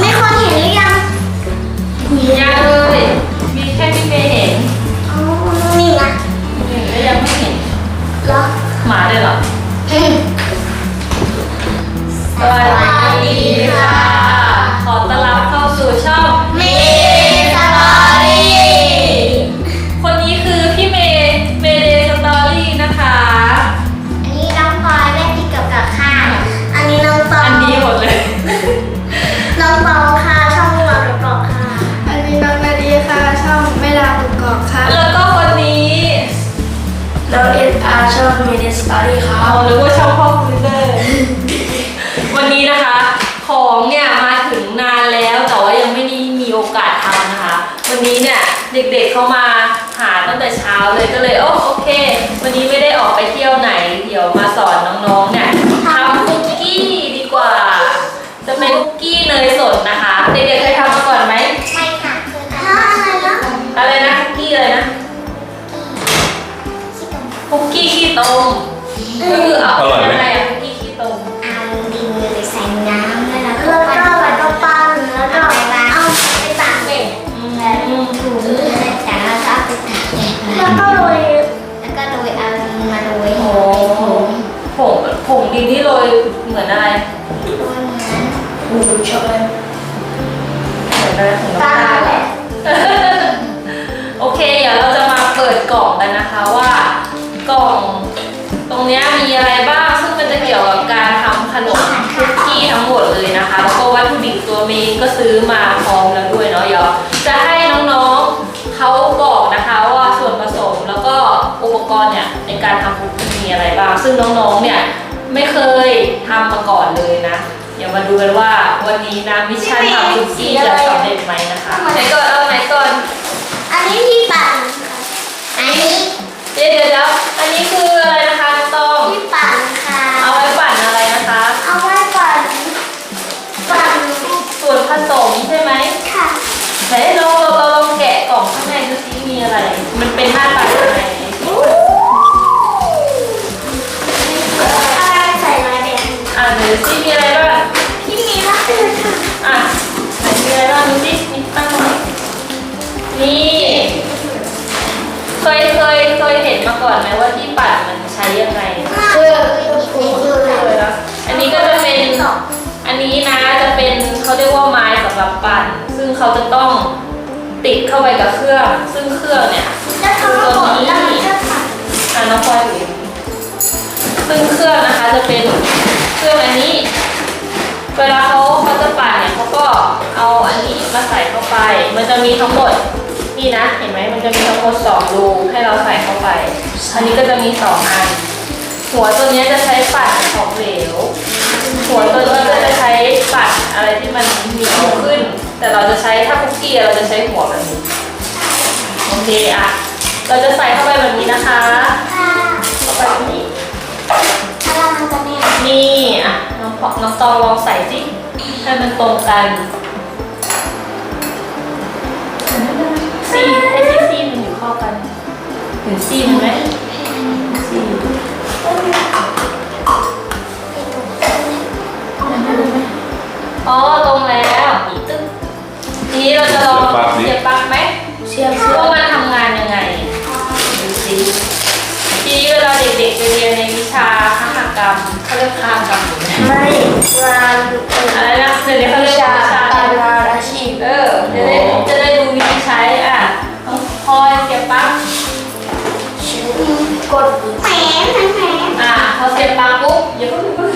ไม่ วันนี้เนี่ยเด็กๆเข้ามาหาตั้งแต่เช้าเลยก็เลยโอ้โอเค วันนี้ไม่ได้ออกไปเที่ยวไหน เดี๋ยวมาสอนน้องๆเนี่ยทำคุกกี้ดีกว่า จะเป็นคุกกี้เนยสดนะคะเด็กๆเคยทำมาก่อนไหมใช่ค่ะคืออะไรนะอะไรนะคุกกี้อะไรนะคุกกี้ขี้ตมก็คือเอาอร่อยไหมอะไรอะ โรยแล้วก็โรยเอามาโรยโอ้โหผงผงดินที่โรยเหมือนอะไรโรยเหมือนบูบูช็อกโกแลตเหมือนอะไรของน้ำตาตาลแหละโอเคเดี๋ยวเราจะมาเปิดกล่องกันนะคะว่ากล่องตรงเนี้ยมีอะไรบ้าง ซึ่งมันจะเกี่ยวกับการทำขนมคุกกี้ทั้งหมดเลยนะคะ แล้วก็วัตถุดิบตัวเมนก็ซื้อมาพร้อมแล้วด้วยเนาะเดี๋ยวจะให้น้องๆเขาบอกนะคะว่า ปกรณ์เนี่ยในการทำคุกกี้มีอะไรบ้าง ซึ่งน้องๆ เนี่ยไม่เคยทำมาก่อนเลยนะ เดี๋ยวมาดูกันว่าวันนี้นะมิชชั่นทำคุกกี้จะสำเร็จไหมนะคะ ไหนก่อนเอาไหนก่อน อันนี้ที่ปั่นค่ะอันนี้เดี๋ยวเดี๋ยวเดี๋ยวอันนี้คืออะไรนะ นี่ เคยเคยเคยเห็นมาก่อนไหมว่าที่ปั่นมันใช้ยังไง คือคือคืออันนี้ก็จะเป็น อันนี้นะจะเป็นเขาเรียกว่าไม้สำหรับปั่น ซึ่งเขาจะต้องติดเข้าไปกับเครื่อง ซึ่งเครื่องเนี่ยจะทำก่อนแล้วมันจะปั่นอ่าน้องพลอยอยู่อย่างนี้ซึ่งเครื่องนะคะจะเป็นเครื่องอันนี้ เวลาเขาเขาจะปั่นเนี่ยเขาก็เอาอันนี้มาใส่เข้าไป มันจะมีทั้งหมด นี่นะ เห็นไหมมันจะมีทั้งหมดสองรูให้เราใส่เข้าไป อันนี้ก็จะมีสองอัน หัวตัวเนี้ยจะใช้ปั่นของเหลว หัวตัวนี้ก็จะใช้ปั่นอะไรที่มันเหนียวขึ้น แต่เราจะใช้ถ้าคุกกี้เราจะใช้หัวแบบนี้ โอเคอะเราจะใส่เข้าไปแบบนี้นะคะค่ะเข้าไปแบบนี้อะไรมันจะเนี่ยนี่อะน้องพน้องตองลองใส่สิให้มันตรงกัน ซี่ให้ซี่ซี่มันอยู่เข้ากันเห็นซี่มันไหมซี่อ๋อตรงแล้วอีตึ๊บทีนี้เราจะลองเสียบปลั๊กไหมเชียร์ว่ามันทำงานยังไงดูสิทีนี้เวลาเด็กๆไปเรียนในวิชาคหกรรมเขาเรียกคหกรรมอไมไม่งานอะไรนะเดี๋ยวเขาเรียกวิชาวิชาการงานอาชีพเออจะได้จะได้ อยเสียบปลั๊กกดแหมแหมแหมอะพอเสียบปลั๊กปุ๊บอย่าเพิ่งอย่าเพิ่ง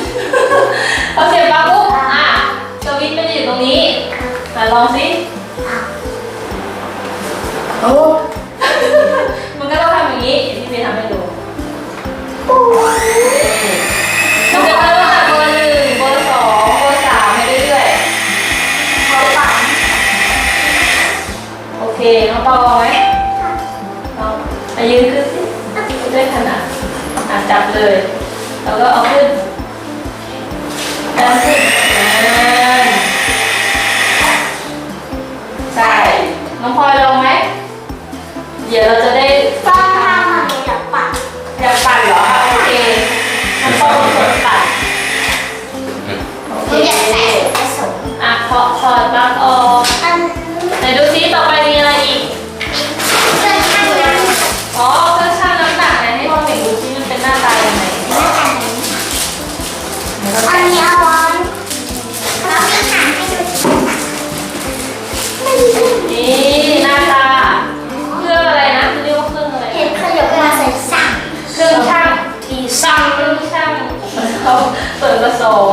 พอเสียบปลั๊กปุ๊บอะสวิตช์มันจะอยู่ตรงนี้อะลองสิโอ้มันก็ต้องทำอย่างนี้ที่พี่ทำให้ดูมันจะเริ่มจากเบอร์หนึ่งเบอร์สองเบอร์สามไปเรื่อยๆพอปั่นโอเคน้องตอ อะยืนขึ้นด้วยขนาดอะจับเลย แล้วก็เอาขึ้นดันขึ้นใช่น้องพลอยลองไหม เดี๋ยวเราจะได้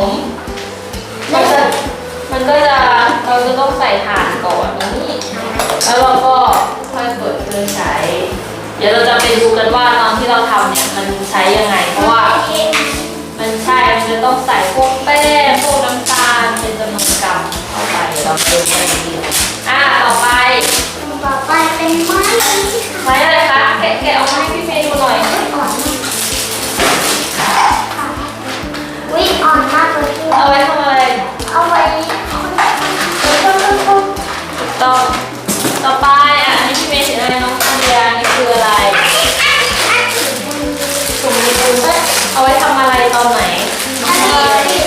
ม มันจะมันก็จะเราจะต้องใส่ฐานก่อนนี่แล้วเราก็ค่อยเปิดเครื่องใช้ เดี๋ยวเราจะไปดูกันว่าตอนที่เราทำเนี่ยมันใช้ยังไง เพราะว่ามันใช่ มันจะต้องใส่พวกแป้งพวกน้ำตาลเป็นจำนวนกรัมเข้าไปเดี๋ยวเราดูกันดีกทีอะต่อไป ต่อไปเป็นไม้ไม้อะไรคะแกะแกะออกมาให้พี่เมย์ดูหน่อยก่อน วิอ่อนมากเลยพี่เอาไว้ทำอะไรเอาไว้ต่อต่อไปอะอันนี้พี่เมย์เห็นอะไรน้องคาเดียนี่คืออะไรถุงมือเอาไว้ทำอะไรตอนไหนอันนี้ปีหน้าผมม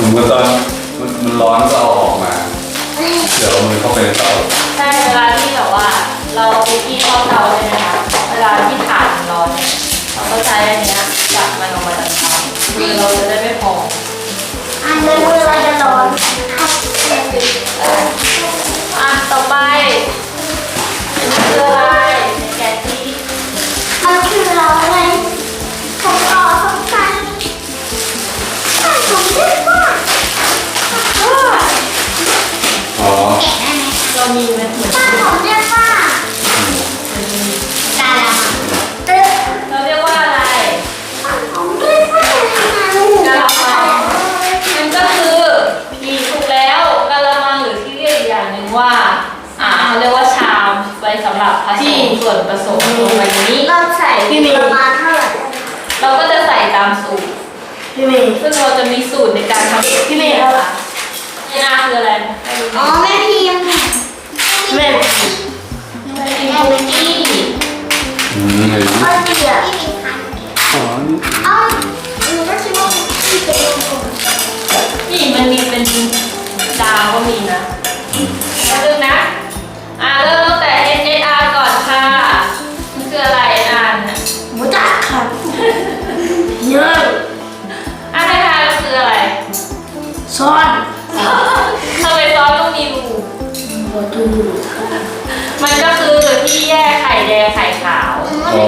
ถุงมือตอนมันมันร้อนก็เอาออกมาเดี๋ยวเอามือเข้าไปในเตาใช่เวลาที่แบบว่า เราเอาคุกกี้เข้าเตาใช่ไหมคะเวลาที่ถ่านมันร้อนเนี่ยเราก็ใช้อันเนี้ยจับมันออกมาจากเตามือเราจะได้ไม่พองอันนี้มือเราจะร้อนครับอะต่อไปอันนี้คืออะไรแกะที่มันคือเราอะไร มเรามีไหมเหมือนบ้านผมเรียกว่าดาราเออเราเรียกว่าอะไรผมเรียกว่าดารามันก็คือผีถูกแล้วกะละมังหรือที่เรียกอีกอย่างหนึ่งว่าอ่าเขาเรียกว่าชามไว้สำหรับผสมส่วนผสมลงไปในนี้ เราใส่ประมาณเท่าไหร่เราก็จะใส่ตามสูตร พี่เมย์ซึ่งเราจะมีสูตรในการทำพี่เมย์เอานี่นาคืออะไรให้ดูหอ๋น่ออยแม่พิ เป็นคุกกี้อืมเห็นเอาเดียวที่มีพันอ๋อนี่อ๋อหนูก็คิดว่าที่เป็นวงกลมนี่มันมีเป็นดาวก็มีนะมาดูนะ อ่าเริ่มตั้งแต่ S S R ก่อนค่ะมันคืออะไร S R เนี่ยหมูจักค่ะเยอะอะให้ทายมันคืออะไรซ้อนทำไมซอสต้องมีรู ประตูมันก็คือที่ แยกไข่แดงไข่ขาว อ๋อ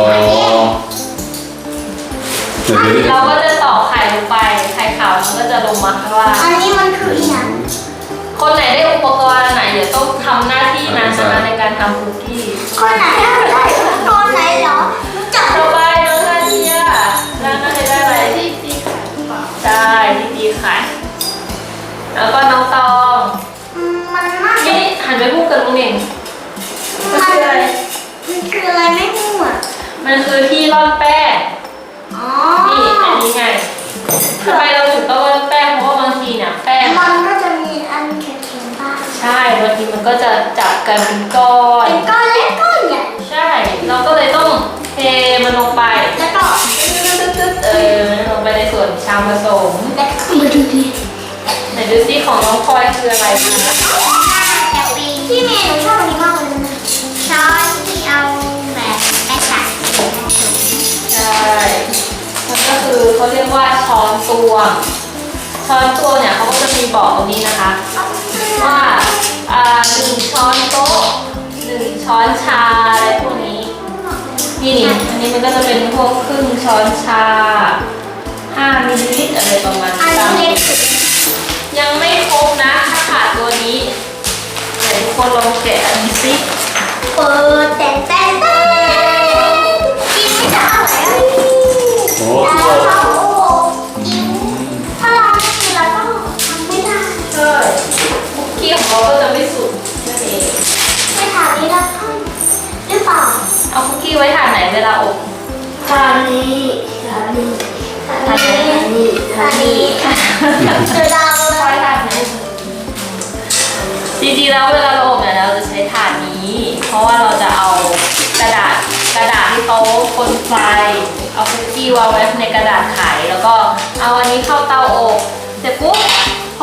เดี๋ยวนี้เราก็จะตอกไข่ลงไป ไข่ขาวมันก็จะลงมาข้างล่างอันนี้มันคืออีหยังคนไหนได้อุปกรณ์อันไหนเดี๋ยวต้องทำหน้าที่นั้นนะคะในการทำคุกกี้คนไหนได้คนไหนเหรอรู้จักต่อไปน้องนาเดียแล้วนาเดียได้อะไรที่ตีไข่ใช่ที่ตีไข่แล้วก็น้องตองอืมมันน่าจะนี่หันไปพูดกับลุงเองมันมันคืออะไรมัน คืออะไรไม่รู้อะมันคือที่ร่อนแป้งอ๋อนี่อันนี้ไงทำไมเราถึงต้องร่อนแป้งเพราะว่าบางทีเนี่ยแป้งมันก็จะมีอันเค็มๆบ้างใช่บางทีมันก็จะจับกันเป็นก้อนเป็นก้อนเล็กก้อนใหญ่ใช่ เราก็เลยต้องเทมันลงไปแล้วก็ตึ๊ดๆๆเออมันลงไปในส่วนชามผสมแล้วก็มาดูดิไหนดูซิของน้องพลอยคืออะไรคะ เขาเรียกว่าช้อนตวง ช้อนตวงเนี่ยเขาก็จะมีบอกตรงนี้นะคะว่าอ่าหนึ่งช้อนโต๊ะหนึ่งช้อนชาอะไรพวกนี้ นี่นี่อันนี้มันก็จะเป็นพวกครึ่งช้อนชา5มิลลิลิตรอะไรประมาณอันนี้นี้เล็กสุดยังไม่ครบนะถ้าขาดตัวนี้ไหนทุกคนลองแกะอันนี้สิเปิดแต่แต่ เราก็จะไม่สุกนั่นเอง ไม่ถามนี้แล้วท่านหรือเปล่าเอาคุกกี้ไว้ทานไหนเวลาอบทานนี้ทานนี้ทานทานไหนนี้ทานนี้ทานนี้เจอดาวเลไว้ยทานไหนจริงๆแล้วเวลาเราอบเนี่ยเราจะใช้ถาดนี้ เพราะว่าเราจะเอากระดาษกระดาษที่เขาคนไฟเอาคุกกี้วางไว้ในกระดาษไขแล้วก็เอาอันนี้เข้าเตาอบเสร็จปุ๊บพ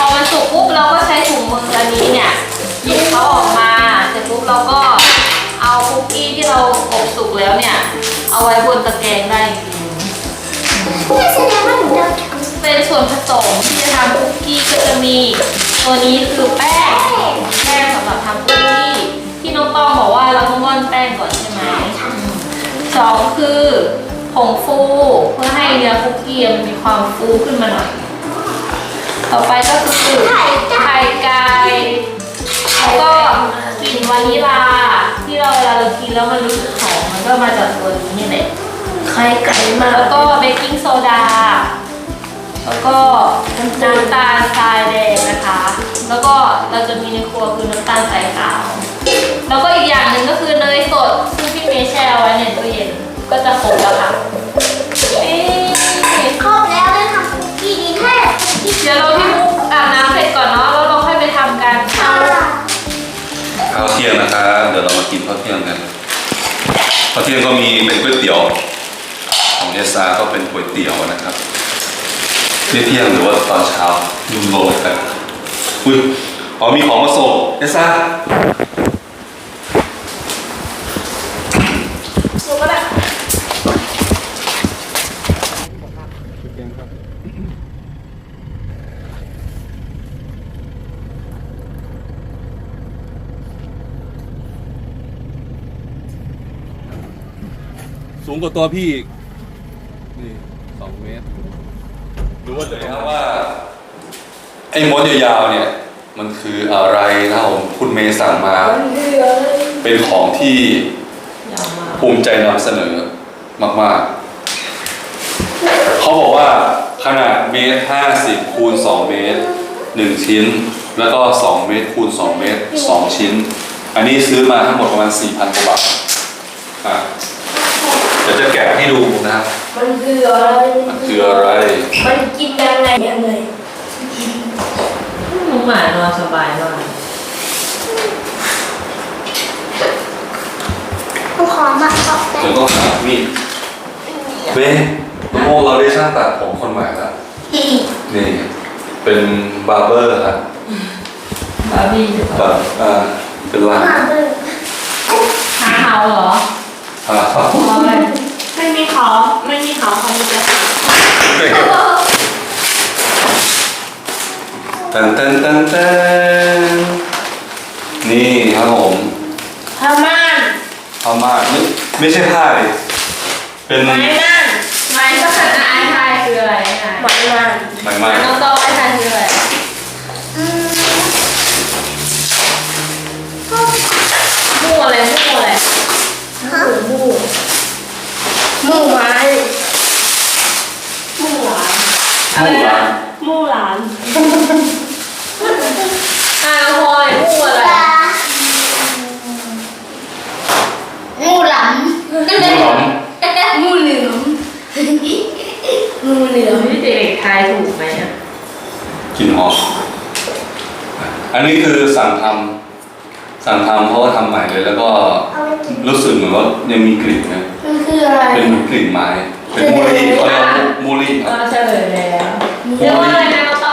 อมันสุกปุ๊บเราก็ใช้ถุงมืออันนี้เนี่ยหยิบเขาออกมาเสร็จปุ๊บเราก็เอาคุกกี้ที่เราอบสุกแล้วเนี่ย เอาไว้บนตะแกรงได้อีกทีนี่แสดงว่าหนูเดาถูกเป็นส่วนผสมที่จะทำคุกกี้ก็จะมี ตัวนี้คือแป้งแป้งสำหรับทำคุกกี้ที่น้องต้องบอกว่าเราต้องร่อนแป้งก่อนใช่ไหมสองคือผงฟูเพื่อให้เนื้อคุกกี้มันมีความฟูขึ้นมาหน่อย ต่อไปก็คือไข่ไก่แล้วก็กลิ่นวานิลา ที่เราเวลาเรากินแล้วมันรู้สึกหอมมันก็มาจากตัวนี้นี่แหละไข่ไก่มากแล้วก็เบกกิ้งโซดา แล้วก็น้ำตาลทรายแดงนะคะ แล้วก็เราจะมีในครัวคือน้ำตาลทรายขาว แล้วก็อีกอย่างหนึ่งก็คือเนยสดซึ่งพี่เมย์แช่เอาไว้ในตู้เย็นก็จะครบแล้วค่ะ ดี๋ยวเราพี่มุกอาบน้ำเสร็จก่อนเนาะแล้วเราค่อยไปทำกันค่ะข้าวเที่ยงนะครับเดี๋ยวเรามากินข้าวเที่ยงกันข้าวเที่ยงก็มีเป็นก๋วยเตี๋ยว ของเอสซาก็เป็นก๋วยเตี๋ยวนะครับเที่ยงเที่ยงหรือว่าตอนเช้ายุ่งโลกันอุ้ยอ๋อมีของมาส่งเอสซา ดูก็ได้ สูง กว่าตัวพี่อีกนี่สองเมตรรู้ว่าเลยครับว่าไอ้มดยาวๆเนี่ย มันคืออะไรนะผมคุณเมย์สั่งมา เป็นของที่ภูมิใจนำเสนอมากๆ เขาบอกว่าขนาดเมตรห้าสิบคูณสองเมตรหนึ่งชิ้น แล้วก็สองเมตรคูณสองเมตรสองชิ้น อันนี้ซื้อมาทั้งหมดประมาณสี่พันกว่าบาทอะ ดี๋ยวจะแกะให้ดูนะครับมันคืออะไร มันคืออะไร มันกินยังไงยังไงน้องหมานอนสบายมากผู้ขอมาขอบแต่เดี๋ยวต้องหามีดเบ้น้องโมเราได้ช่างตัดผมคนใหม่แล้วนี่ เป็นบาร์เบอร์ครับบาร์บี้จะแบบอ่าเป็นร้านมาเบิ่งหาเฮาเหรอ อ่าเอาอะไรไม่มีเขาไม่มีเขาเขามีแต่ตันตันตันตันนี่ครับผมพม่านเอามาไม่ไม่ใช่ผ้าดิเป็นไม้ม่านไม้ก็ขัดไอ้ทายคืออะไรไอ้ทายไม้ม่านใหม่มากน้องโตไอ้ทายคืออะไรอืมมู่อะไรมู่อะไรฮะห มูหมูไม้หมูหลานอะไรนะหมูหลานอ่าน้องพลอยมู่อะไรปลางูหลำหอมหมูเหลืองหมูเหลืองพี่เด็กๆทายถูกไหมอะกลิ่นหอมอันนี้คือสั่งทำสั่งทำเพราะว่าทำใหม่เลย แล้วก็เอาไปกินรู้สึกเหมือนว่ายังมีกลิ่นนะมัน คืออะไร เป็นกลิ่นไม้เป็นมูลี่เขาเรียกว่ามูลี่คก็รับเฉลยแล้วเรียกว่าอะไรนะน้องโต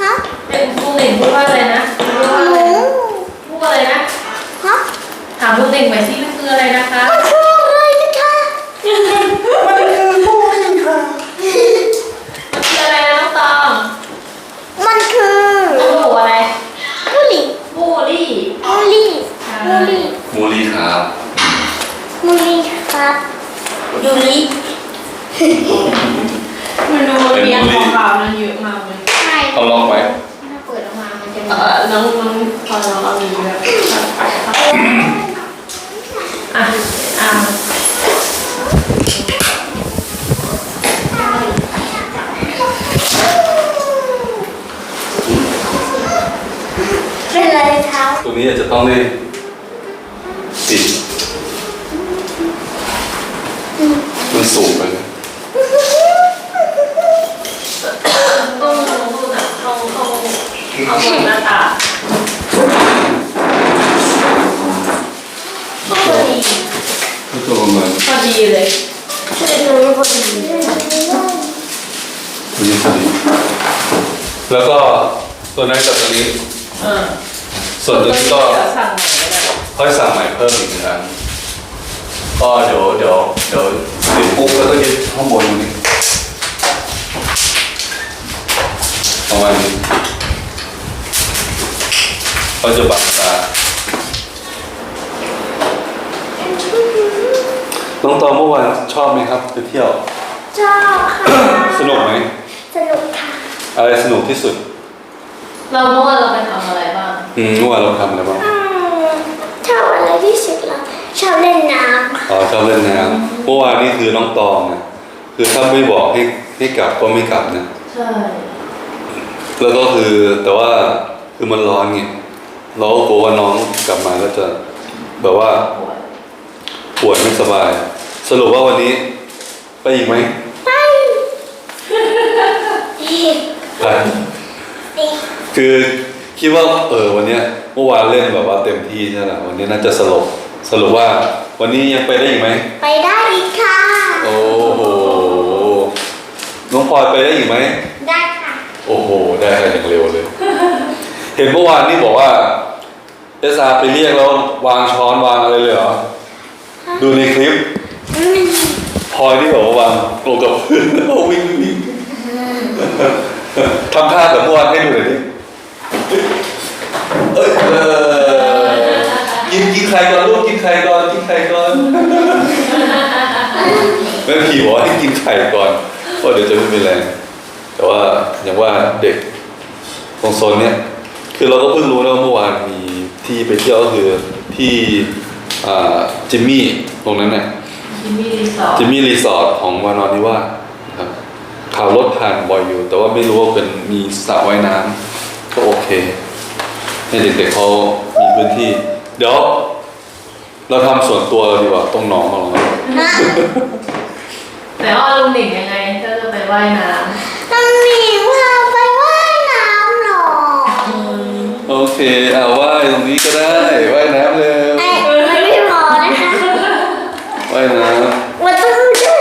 ฮะเป็นมูหนิงพูดว่าอะไรนะพูดว่าหอะไรมูพูดว่าอะไรนะฮะถามมูหนิงไปสิมันคืออะไรนะคะมันคืออะไรนะคะมันคือหมูค่ะมันคืออะไรนะน้องตองมันคือมันหมูอะไรบุหรี่บูลลี่บุหรี่บุหรี่มูลี่ครับบุหรี่ ครับยูริเมนูเรียนของเรามันเยอะมากเลยใช่ต้องลองไว้ถ้าเปิดออกมา มันจะเออน้องน้องพอน้องเอาดีแบบอะอะเป็นอะไรเท้าตัวนี้อาจจะต้องได้ มันสูงไปไหมต้องลงทุนอะเอาเอาเอาหมดหน้าตาพอดีก็ตัวประมาณพอดีเลยเป็นหนูพอดีตัวนี้พอดีแล้วก็ตัวนั้นกับตัวนี้ เออส่วนตัวนี้ก็เดี๋ยวสั่งใหม่ก็ได้ค่อยสั่งใหม่เพิ่มอีกหนึ่งอันก็เดี๋ยวเดี๋ยวเดี๋ยว ติดปุ๊บแล้วก็ยึดข้างบนตรงนี้ประมาณนี้เขาจะบังตาน้องตองเมื่อวานชอบไหมครับไปเที่ยว ชอบค่ะ สนุกไหม สนุกค่ะ อะไรสนุกที่สุด เราเมื่อวานเราไปทำอะไรบ้าง อืมเมื่อวานเราทำอะไรบ้างอืมชอบอะไรที่สุดเหรอชอบเล่นน้ อ๋อชอบเล่นน้ำเมื่อวานนี่คือน้องตองนะคือถ้าไม่บอกให้ให้กลับก็ไม่กลับนะใช่แล้วก็คือแต่ว่าคือมันร้อนไงเราก็กลัวว่าน้องกลับมาก็จะแบบว่าปวดป่วยไม่สบาย สรุปว่าวันนี้ ไปอีกไหมำไปอีกไปอีกคือคิดว่าเออวันเนี้ยเมื่อวานเล่นแบบว่าเต็มที่ใช่ไหมวันนี้น่าจะสรุปสรุปว่า วันนี้ยังไปได้อีกไหม ไปได้อีกค่ะ โอ้โห น้องพลอยไปได้อีกไหม ได้ค่ะ โอ้โห ได้อย่างเร็วเลย เห็นเมื่อวานนี่บอกว่าเอสอาไปเรียกแล้ววางช้อนวางอะไรเลยเหรอ ดูในคลิปอืมพลอยนี่บอกว่าวางลงกับพื้นแล้ววิ่งวิ่งทำท่าแบบเมื่อวานให้ดูหน่อยดิเอ้ยเออกินกินใครก่ ก่อนกินใครก่อนแม่พี่บอกว่าให้กินไข่ก่อนเพราะเดี๋ยวจะไม่มีแรงแต่ว่าอย่างว่าเด็กตรงโซนเนี้ยคือเราก็เพิ่งรู้นะว่าเมื่อวานมีที่ไปเที่ยวก็คือที่อ่าจิมมี่ตรงนั้นเนี่ยจิมมี่รีสอร์ทจิมมี่รีสอร์ทของวานอนนิวาสนะครับข่าวรถผ่านบ่อยอยู่ แต่ว่าไม่รู้ว่าเป็นมีสระว่ายน้ำก็โอเคให้เด็กๆเขามีพื้นที่ เดี๋ยว เราทำส่วนตัวเราดีกว่าตรงหนองของเรานะแต่ว่าลุงหนิงยังไงก็จะไปว่ายน้ต้องหนีพาไปว่ายน้ำหรอำโอเคเอาว่ายตรงนี้ก็ได้ว่ายน้ำเร็วไอ้มันไม่พอนะคะ ว่ายน้มันต้องใช้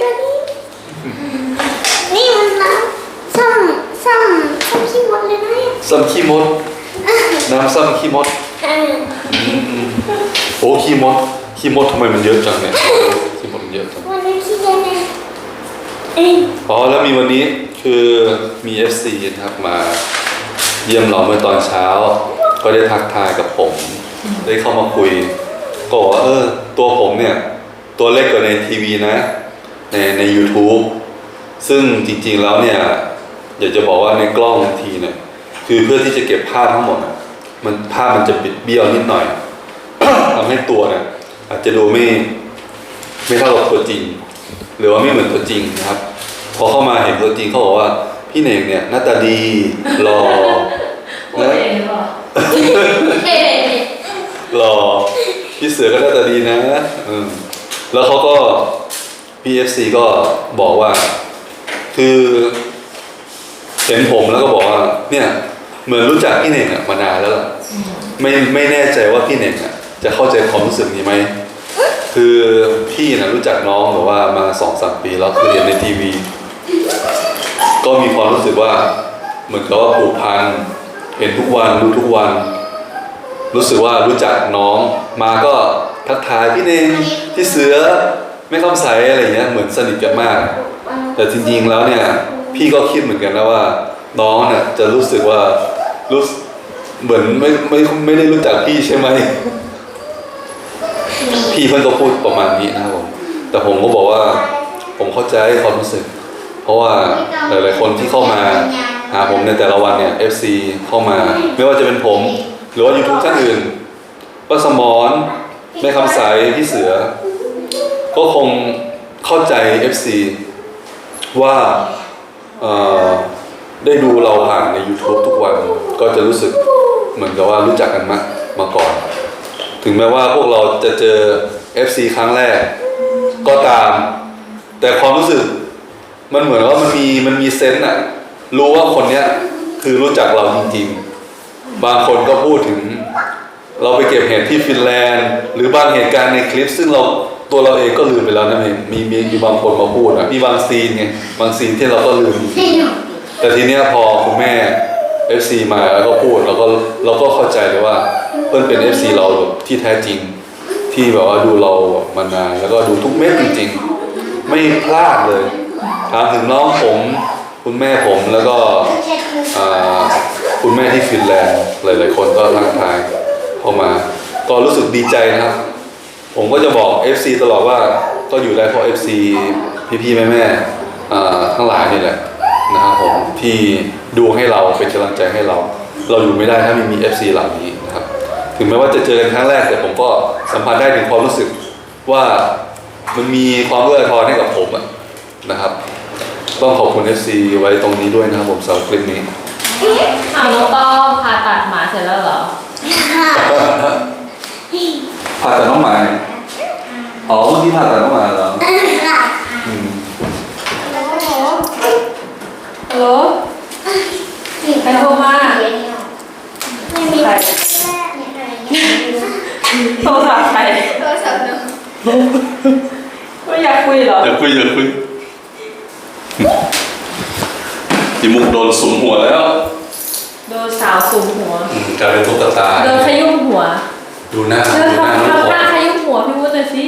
ตัวนี้ นี่มันน้ำซ้ำซ้ำซ้ำขี้มดเลยนะำซ้ำขี้มด น้ำซ้ำขี้มดเออ โอ้ขี้มดขี้มดทำไมมันเยอะจังเนี่ยขี้มดมันเยอะจังวันนี้ขี้เย็นนะเอ้ยอ๋อแล้วมีวันนี้คือมี FC นะครับมา เยี่ยมเราเมื่อตอนเช้า ก็ได้ทักทายกับผม ได้เข้ามาคุย ก็บอกว่าเออตัวผมเนี่ย ตัวเล็กกว่าในทีวีนะ ในใน YouTube ซึ่งจริงๆแล้วเนี่ยอยากจะบอกว่าในกล้องบางทีเนี่ยคือเพื่อที่จะเก็บภาพทั้งหมดอะมันภาพมันจะบิดเบี้ยวนิดหน่อย ทำให้ตัวเนี่ยอาจจะดูไม่ไม่เท่ากับตัวจริง หรือว่าไม่เหมือนตัวจริงนะครับ พอเข้ามาเห็นตัวจริงเขาบอกว่าพี่เน่งเนี่ยหน้าตาดีหล่อพูดนะเองหรือเปล่าหล่อพี่เสือก็หน้าตาดีนะอืมแล้วเขาก็ PFC ก็บอกว่า คือเห็นผมแล้วก็บอกว่า เนี่ย เหมือนรู้จักพี่เน่งอะมานานแล้วล่ะไม่ไม่แน่ใจว่าพี่เน่งอะ จะเข้าใจความรู้สึกนี้ไหม คือพี่นะรู้จักน้องแบบว่ามาสองสามปีแล้วคือเห็นในทีวี ก็มีความรู้สึกว่า เหมือนกับว่าผูกพันเห็นทุกวันรู้ทุกวัน รู้สึกว่ารู้จักน้อง มาก็ทักทายพี่เนงพี่เสือไม่คำใสอะไรเงี้ยเหมือนสนิทกันมาก แต่จริงๆแล้วเนี่ย พี่ก็คิดเหมือนกันนะว่า น้องเนี่ยจะรู้สึกว่ารู้เหมือนไม่ไม่ไม่ได้รู้จักพี่ใช่ไหม พี่เพื่อนก็พูดประมาณนี้นะครับผมแต่ผมก็บอกว่าผมเข้าใจความรู้สึก เพราะว่าหลายๆคนที่เข้ามาหาผมในแต่ละวันเนี่ย FC เข้ามา ไม่ว่าจะเป็นผม หรือว่า YouTube ท่านอื่นป้าสมอนแม่คำใสพี่เสือ ก็คงเข้าใจ FC ว่าได้ดูเราผ่านใน YouTube ทุกวันก็จะรู้สึกเหมือนกับว่ารู้จักกันมามาก่อน ถึงแม้ว่าพวกเราจะเจอ FC ครั้งแรก ก็ตาม แต่ความรู้สึก มันเหมือนว่ามันมีมันมีเซนส์อะรู้ว่าคนเนี้ยคือรู้จักเราจริงๆ บางคนก็พูดถึง เราไปเก็บเห็ดที่ฟินแลนด์ หรือบางเหตุการณ์ในคลิป ซึ่งเราตัวเราเองก็ลืมไปแล้วนะมีมีมีมีบางคนมาพูดอะมีบางซีนไงบางซีนที่เราก็ลืม แต่ทีเนี้ยพอคุณแม่ FC มาแล้วก็พูดเราก็เราก็เข้าใจเลยว่า เพื่นเป็น FC เราที่แท้จริง ที่แบบว่าดูเรามานานแล้วก็ดูทุกเม็ดจริง ๆ ไม่พลาดเลยถามถึงน้องผม คุณแม่ผมแล้วก็คุณแม่ที่ฟินแลนด์หลายๆคนก็ทักทายเข้ามา ก็รู้สึกดีใจนะครับ ผมก็จะบอก FC ตลอดว่าก็อยู่ได้เพราะ FC พี่ๆแม่ๆทั้งหลายนี่แหละนะครับผมที่ดูให้เราเป็นกำลังใจให้เรา เราอยู่ไม่ได้ถ้าไม่มี FC เหล่านี้ ถึงแม้ว่าจะเจอกันครั้งแรกแต่ผมก็สัมผัสได้ถึงความรู้สึกว่ามันมีความเอื้ออาทรให้กับผมอะนะครับ ต้องขอบคุณ FC ไว้ตรงนี้ด้วยนะครับผมสำหรับคลิปนี้อ้าวน้องต้อมผ่าตัดหมาเสร็จแล้วเหรอค่ะผ่าตัดน้องหมาเนี่ยอ๋อเมื่อกี้ผ่าตัดน้องหมาเหรอค่ะอืมฮัลโหลใครโทรมาไม่มีใคร โทรศัพท์ใครโทรศัพท์หนูไม่อยากคุยเหรออย่าคุยอย่าคุยจีมุกโดนสุมหัวแล้ว โดนสาวสุมหัวอืมกลายเป็นตุ๊กตา โดนขยุ่มหัวดูหน้าเธอดูหน้าทำน้องทำพลหอน้ายขยุ่มหัวพี่วุฒิหน่อยสิ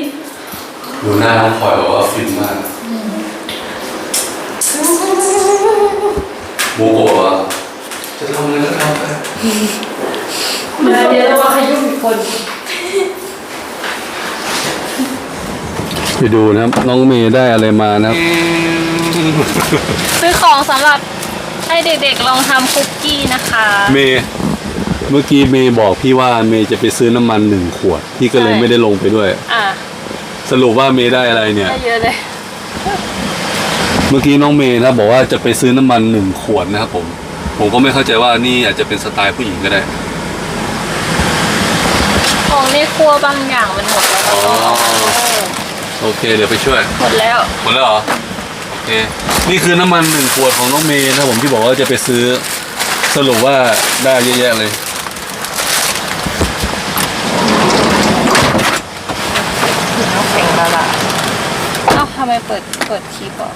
ดูหน้าน้องพลอยแบบว่าฟินมากมุกบอกว่าจะทำอะไรก็ทำไป เดี๋ยวเดี๋ยวเรามาขยุ่มอีกคน ไปดูนะครับ น้องเมย์ได้อะไรมานะครับ ซื้อของสำหรับให้เด็กๆลองทำคุกกี้นะคะ เมย์เมื่อกี้เมย์บอกพี่ว่าเมย์จะไปซื้อน้ำมันหนึ่งขวด พี่ก็เลยใช่ ไม่ได้ลงไปด้วย อะสรุปว่าเมย์ได้อะไรเนี่ย ได้เยอะเลย เมื่อกี้น้องเมย์นะบอกว่าจะไปซื้อน้ำมันหนึ่งขวดนะครับผม ผมก็ไม่เข้าใจว่านี่อาจจะเป็นสไตล์ผู้หญิงก็ได้ ของในครัวบางอย่างมันหมดแล้วเราต้องเอามาเพิ่มโอเคเดี๋ยวไปช่วย หมดแล้ว หมดแล้วเหรอ โอเค นี่คือน้ำมันหนึ่งขวดของน้องเมย์นะครับผมที่บอกว่าจะไปซื้อ สรุปว่าได้เยอะแยะเลยถึงน้ำแข็งละลายเอ้าทำไมเปิดเปิดคลิปอะ